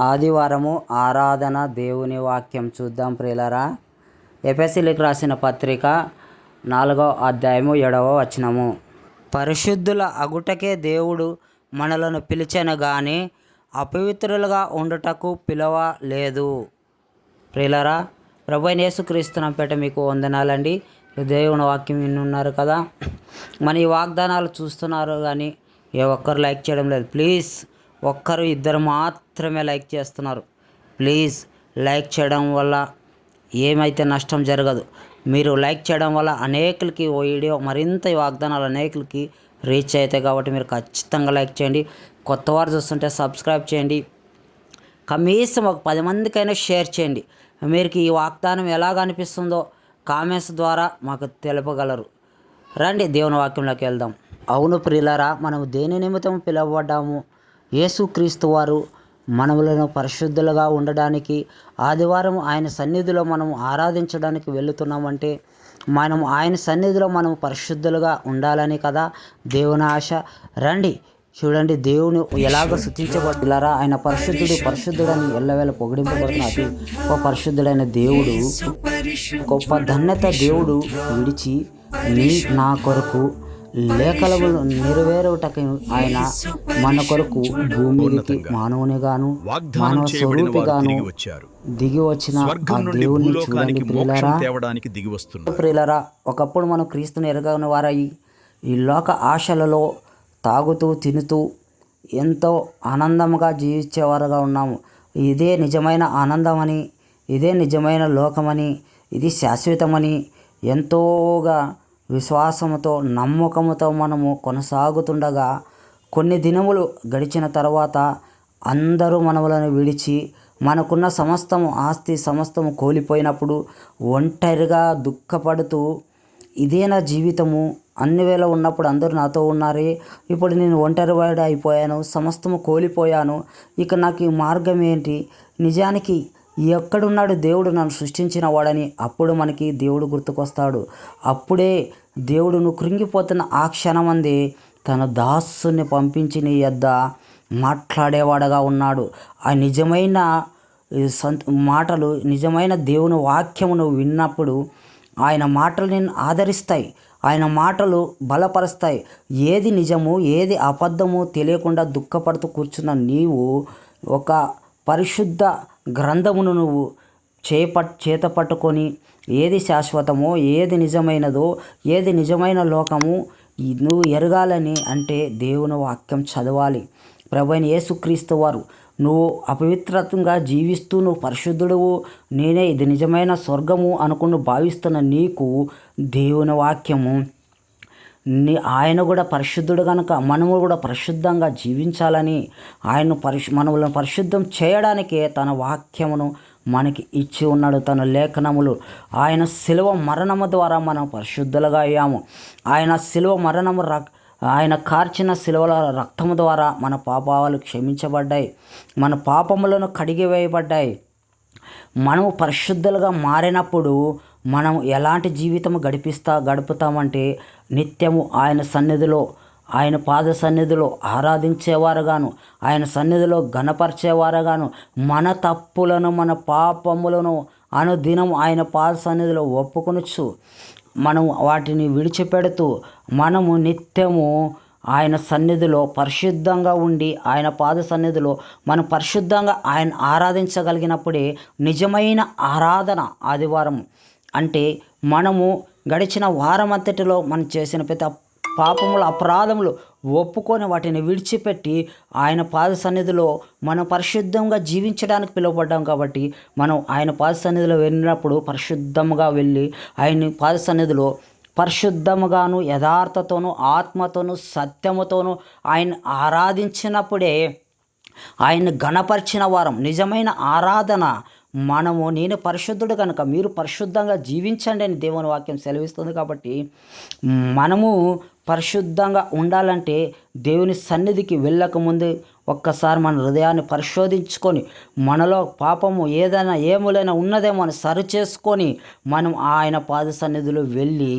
ఆదివారము ఆరాధన దేవుని వాక్యం చూద్దాం ప్రియులరా. ఎఫెసిలికి రాసిన పత్రిక నాలుగో అధ్యాయము ఏడవ వచనము. పరిశుద్ధుల అగుటకే దేవుడు మనలను పిలిచెను కానీ అపవిత్రులుగా ఉండుటకు పిలవ లేదు ప్రియులరా ప్రభు యేసుక్రీస్తున్న పేట మీకు వందనాలండి. దేవుని వాక్యం విన్నున్నారు కదా. మన ఈ వాగ్దానాలు చూస్తున్నారు కానీ ఏ ఒక్కరు లైక్ చేయడం లేదు. ప్లీజ్ ఒక్కరు ఇద్దరు మాత్రమే లైక్ చేస్తున్నారు. ప్లీజ్ లైక్ చేయడం వల్ల ఏమైతే నష్టం జరగదు. మీరు లైక్ చేయడం వల్ల అనేకులకి ఓ వీడియో మరింత వాగ్దానాలు అనేకులకి రీచ్ అవుతాయి కాబట్టి మీరు ఖచ్చితంగా లైక్ చేయండి. కొత్త వారు చూస్తుంటే సబ్స్క్రైబ్ చేయండి. కనీసం ఒక పది మందికైనా షేర్ చేయండి. మీకు ఈ వాగ్దానం ఎలాగ అనిపిస్తుందో కామెంట్స్ ద్వారా మాకు తెలుపగలరు. రండి దేవుని వాక్యంలోకి వెళ్దాం. అవును ప్రియులారా మనం దేని నిమిత్తం పిలువబడ్డాము? యేసుక్రీస్తు వారు మనములను పరిశుద్ధులుగా ఉండడానికి ఆదివారం ఆయన సన్నిధిలో మనం ఆరాధించడానికి వెళుతున్నామంటే మనం ఆయన సన్నిధిలో మనం పరిశుద్ధులుగా ఉండాలని కదా దేవుని ఆశ. రండి చూడండి దేవుని ఎలాగ శుద్ధించబడ్డారా ఆయన పరిశుద్ధుడు పరిశుద్ధుడని ఎల్లవేళ పొగిడింపబడుతున్న అతి గొప్ప పరిశుద్ధుడైన దేవుడు గొప్ప ధన్యత దేవుడు విడిచి నీ నా కొరకు లేఖలములు నెరవేరుటకు ఆయన మన కొరకు భూమికి మానవునిగాను మానవ స్వరూపిగాను దిగి వచ్చిన దేవుని చూడండి ప్రియులారా. దిగి వస్తున్నారు. ప్రియులరా ఒకప్పుడు మనం క్రీస్తుని ఎరగని వారై ఈ లోక ఆశలలో తాగుతూ తినుతూ ఎంతో ఆనందంగా జీవించేవారుగా ఉన్నాము. ఇదే నిజమైన ఆనందమని ఇదే నిజమైన లోకమని ఇది శాశ్వతమని ఎంతోగా విశ్వాసముతో నమ్మకముతో మనము కొనసాగుతుండగా కొన్ని దినములు గడిచిన తర్వాత అందరూ మనములను విడిచి మనకున్న సమస్తము ఆస్తి సమస్తము కోల్పోయినప్పుడు ఒంటరిగా దుఃఖపడుతూ ఇదే నా జీవితము? అన్ని వేళ ఉన్నప్పుడు అందరూ నాతో ఉన్నారే ఇప్పుడు నేను ఒంటరి వాడు అయిపోయాను సమస్తము కోల్పోయాను ఇక నాకు ఈ మార్గం ఏంటి? నిజానికి ఎక్కడున్నాడు దేవుడు నన్ను సృష్టించిన వాడని అప్పుడు మనకి దేవుడు గుర్తుకొస్తాడు. అప్పుడే దేవుడు నువ్వు కృంగిపోతున్న ఆ క్షణమంది తన దాసుని పంపించి నీ యొద్ద మాట్లాడేవాడుగా ఉన్నాడు. ఆ నిజమైన సంత మాటలు నిజమైన దేవుని వాక్యము నువ్వు విన్నప్పుడు ఆయన మాటలు నేను ఆదరిస్తాయి. ఆయన మాటలు బలపరుస్తాయి. ఏది నిజము ఏది అబద్ధము తెలియకుండా దుఃఖపడుతూ కూర్చున్న నీవు ఒక పరిశుద్ధ గ్రంథమును నువ్వు చేపట్ చేత పట్టుకొని ఏది శాశ్వతమో ఏది నిజమైనదో ఏది నిజమైన లోకము నువ్వు ఎరగాలని అంటే దేవుని వాక్యం చదవాలి. ప్రభు అయిన యేసుక్రీస్తు వారు నువ్వు అపవిత్రతంగా జీవిస్తూ నువ్వు పరిశుద్ధుడువు నేనే ఇది నిజమైన స్వర్గము అనుకుని భావిస్తున్న నీకు దేవుని వాక్యము నీ ఆయన కూడా పరిశుద్ధుడు కనుక మనము కూడా పరిశుద్ధంగా జీవించాలని ఆయన పరిశు మనములను పరిశుద్ధం చేయడానికే తన వాక్యమును మనకి ఇచ్చి ఉన్నాడు తన లేఖనములు. ఆయన శిలువ మరణము ద్వారా మనం పరిశుద్ధులుగా అయ్యాము. ఆయన శిలువ మరణము రక్ ఆయన కార్చిన శిలువల రక్తము ద్వారా మన పాపాలు క్షమించబడ్డాయి. మన పాపములను కడిగివేయబడ్డాయి. మనము పరిశుద్ధులుగా మారినప్పుడు మనం ఎలాంటి జీవితం గడిపిస్తా గడుపుతామంటే నిత్యము ఆయన సన్నిధిలో ఆయన పాద సన్నిధిలో ఆరాధించేవారుగాను ఆయన సన్నిధిలో గణపరిచేవారుగాను మన తప్పులను మన పాపములను అనుదినం ఆయన పాద సన్నిధిలో ఒప్పుకొనొచ్చు మనం వాటిని విడిచిపెడుతూ మనము నిత్యము ఆయన సన్నిధిలో పరిశుద్ధంగా ఉండి ఆయన పాద సన్నిధిలో మనం పరిశుద్ధంగా ఆయన ఆరాధించగలిగినప్పుడే నిజమైన ఆరాధన ఆదివారం అంటే మనము గడిచిన వారం అంతటిలో మనం చేసిన ప్రతి పాపములు అపరాధములు ఒప్పుకొని వాటిని విడిచిపెట్టి ఆయన పాద సన్నిధిలో మనం పరిశుద్ధంగా జీవించడానికి పిలువబడ్డాం కాబట్టి మనం ఆయన పాద సన్నిధిలో వెళ్ళినప్పుడు పరిశుద్ధంగా వెళ్ళి ఆయన పాద సన్నిధిలో పరిశుద్ధముగాను యథార్థతోనూ ఆత్మతోనూ సత్యముతోనూ ఆయన ఆరాధించినప్పుడే ఆయన గణపరిచిన వారం నిజమైన ఆరాధన మనము నేను పరిశుద్ధుడు కనుక మీరు పరిశుద్ధంగా జీవించండి అని దేవుని వాక్యం సెలవిస్తుంది కాబట్టి మనము పరిశుద్ధంగా ఉండాలంటే దేవుని సన్నిధికి వెళ్ళకముందు ఒక్కసారి మన హృదయాన్ని పరిశోధించుకొని మనలో పాపము ఏదైనా ఏములైనా ఉన్నదేమో అని సరి చేసుకొని మనం ఆయన పాద సన్నిధిలో వెళ్ళి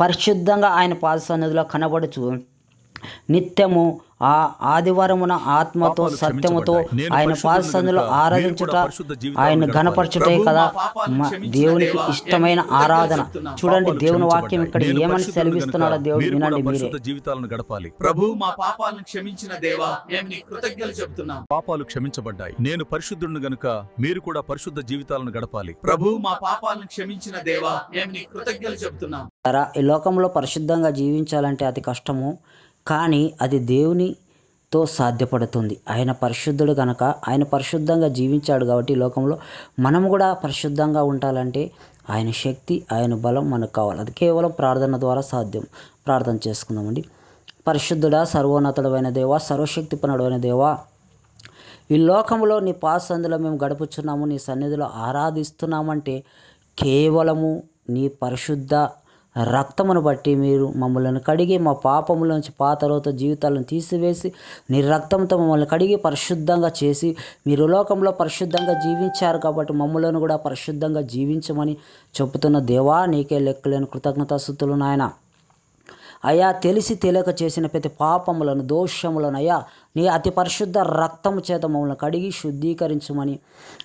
పరిశుద్ధంగా ఆయన పాద సన్నిధిలో కనబడుచు నిత్యము ఆ ఆదివారమున ఆత్మతో సత్యముతో ఆయన పాదసందులో ఆరాధించుట ఆయన. గణపరచుటే కదా. దేవునికి దేవా, ఇష్టమైన ఆరాధన. చూడండి దేవుని వాక్యం ఇక్కడ ఏమని సెలవిస్తున్నాడో దేవుడు వినండి మీరే. పరిశుద్ధ జీవితాలను గడపాలి. ప్రభు మా పాపాలను క్షమించిన దేవా మేము నీ కృతజ్ఞతలు చెప్తున్నాం పాపాలు క్షమించబడ్డాయి. నేను పరిశుద్ధుడిని గనుక మీరు కూడా పరిశుద్ధ జీవితాలను గడపాలి. ప్రభు మా పాపాలను క్షమించిన దేవా మేము నీ కృతజ్ఞతలు చెప్తున్నాం ఈ లోకంలో పరిశుద్ధంగా జీవించాలంటే అతి కష్టము. కానీ అది దేవునితో సాధ్యపడుతుంది. ఆయన పరిశుద్ధుడు కనుక ఆయన పరిశుద్ధంగా జీవించాడు కాబట్టి లోకంలో మనం కూడా పరిశుద్ధంగా ఉండాలంటే ఆయన శక్తి ఆయన బలం మనకు కావాలి. అది కేవలం ప్రార్థన ద్వారా సాధ్యం. ప్రార్థన చేసుకుందామండి. పరిశుద్ధుడా సర్వోన్నతుడమైన దేవా సర్వశక్తి సర్వశక్తిపనుడైన దేవా ఈ లోకంలో నీ పాసందులో మేము గడుపుచున్నాము నీ సన్నిధిలో ఆరాధిస్తున్నామంటే కేవలము నీ పరిశుద్ధ రక్తమును బట్టి మీరు మమ్మల్ని కడిగి మా పాపముల నుంచి పాతలోత జీవితాలను తీసివేసి నీ రక్తంతో మమ్మల్ని కడిగి పరిశుద్ధంగా చేసి మీరు లోకంలో పరిశుద్ధంగా జీవించారు కాబట్టి మమ్మలను కూడా పరిశుద్ధంగా జీవించమని చెబుతున్న దేవా నీకే లెక్కలేని కృతజ్ఞతాస్థుతులు నాయన. అయా తెలిసి తెలియక చేసిన ప్రతి పాపములను దోషములను అయ్యా నీ అతి పరిశుద్ధ రక్తము చేత మమ్మల్ని కడిగి శుద్ధీకరించమని.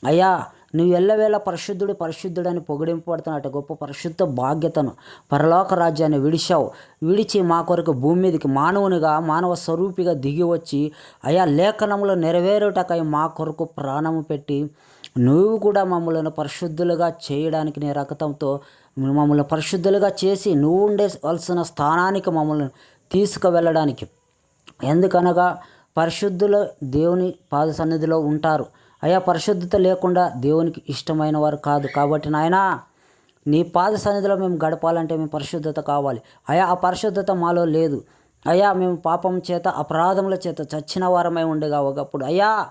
అయ్యా నువ్వు ఎల్లవేళ పరిశుద్ధుడు పరిశుద్ధుడని పొగిడింపబడుతున్నట్టు గొప్ప పరిశుద్ధ బాధ్యతను పరలోక రాజ్యాన్ని విడిచావు. విడిచి మా కొరకు భూమి మీదకి మానవునిగా మానవ స్వరూపిగా దిగి వచ్చి అయా లేఖనంలో నెరవేరుటకై మా కొరకు ప్రాణము పెట్టి నువ్వు కూడా మమ్మల్ని పరిశుద్ధులుగా చేయడానికి నీ రక్తంతో మమ్మల్ని పరిశుద్ధులుగా చేసి నువ్వు ఉండేవలసిన స్థానానికి మమ్మల్ని తీసుకువెళ్ళడానికి. ఎందుకనగా పరిశుద్ధులు దేవుని పాద సన్నిధిలో ఉంటారు. అయా పరిశుద్ధత లేకుండా దేవునికి ఇష్టమైన వారు కాదు. కాబట్టి నాయనా నీ పాద సన్నిధిలో మేము గడపాలంటే మేము పరిశుద్ధత కావాలి. అయా ఆ పరిశుద్ధత మాలో లేదు. అయ్యా మేము పాపం చేత అపరాధముల చేత చచ్చిన వారమై ఉండగా ఒకప్పుడు. అయ్యా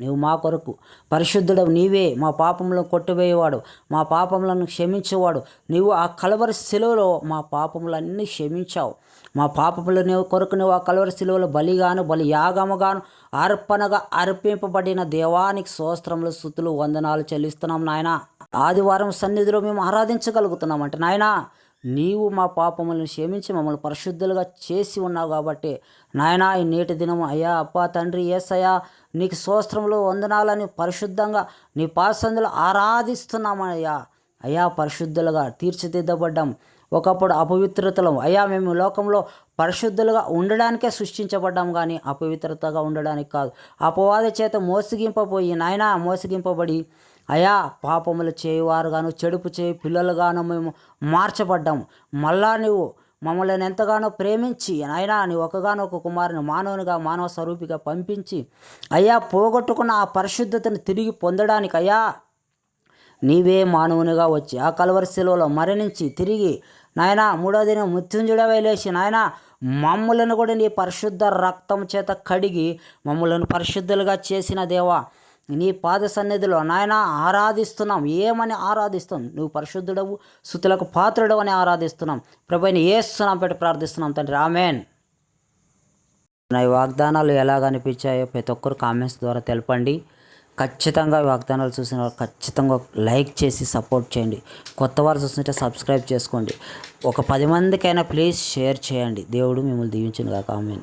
నీవు మా కొరకు పరిశుద్ధుడు నీవే మా పాపములను కొట్టివేయవాడు. మా పాపములను క్షమించేవాడు. నీవు ఆ కలవరి శిలువలో మా పాపములన్నీ క్షమించావు. మా పాపముల నీవు కొరకు నువ్వు ఆ కలవరి శిలువలో బలిగాను బలి యాగముగాను అర్పణగా అర్పింపబడిన దేవానికి సోస్త్రములు స్థుతులు వందనాలు చెల్లిస్తున్నాం నాయన. ఆదివారం సన్నిధిలో మేము ఆరాధించగలుగుతున్నాం అంటే నాయనా. నీవు మా పాపములను క్షమించి మమ్మల్ని పరిశుద్ధులుగా చేసి ఉన్నావు కాబట్టి నాయనా ఈ నేటి దినము అయ్యా అప్పా తండ్రి ఏసయ్యా నీకు సోస్త్రములు వందనాలని పరిశుద్ధంగా నీ పాసందులు ఆరాధిస్తున్నామయ్యా అయ్యా. పరిశుద్ధులుగా తీర్చిదిద్దబడ్డాం. ఒకప్పుడు అపవిత్రతలం అయ్యా మేము లోకంలో పరిశుద్ధులుగా ఉండడానికే సృష్టించబడ్డాం కానీ అపవిత్రతగా ఉండడానికి కాదు. అపవాద చేత మోసగింపబోయి నాయనా మోసగింపబడి అయా పాపములు చేయువారుగాను చెడుపు చేయి పిల్లలుగాను మేము మార్చబడ్డాము. మళ్ళా నువ్వు మమ్మల్ని ఎంతగానో ప్రేమించి నాయనా నీ ఒకగానో ఒక కుమారుని మానవునిగా మానవ స్వరూపిగా పంపించి అయ్యా పోగొట్టుకున్న ఆ పరిశుద్ధతను తిరిగి పొందడానికి అయ్యా నీవే మానవునిగా వచ్చి ఆ కలవరి శిలువలో మరణించి తిరిగి నాయన మూడో దినం మృత్యుంజుడవై లేచి నాయన మమ్మలను కూడా నీ పరిశుద్ధ రక్తం చేత కడిగి మమ్మలను పరిశుద్ధులుగా చేసిన దేవా నీ పాద సన్నిధిలో నాయన ఆరాధిస్తున్నాం. ఏమని ఆరాధిస్తాం? నువ్వు పరిశుద్ధుడవు శుతులకు పాత్రుడు అని ఆరాధిస్తున్నాం. ప్రభుని ఏస్తున్నాం పెట్టి ప్రార్థిస్తున్నాం తండ్రి. ఆమెన్. నా ఈ వాగ్దానాలు ఎలాగ అనిపించాయో ప్రతి ఒక్కరు కామెంట్స్ ద్వారా తెలపండి. ఖచ్చితంగా వాగ్దానాలు చూసిన వారు ఖచ్చితంగా లైక్ చేసి సపోర్ట్ చేయండి. కొత్త వారు చూస్తుంటే సబ్స్క్రైబ్ చేసుకోండి. ఒక పది మందికైనా ప్లీజ్ షేర్ చేయండి. దేవుడు మిమ్మల్ని దీవించిన కాక ఆమెన్.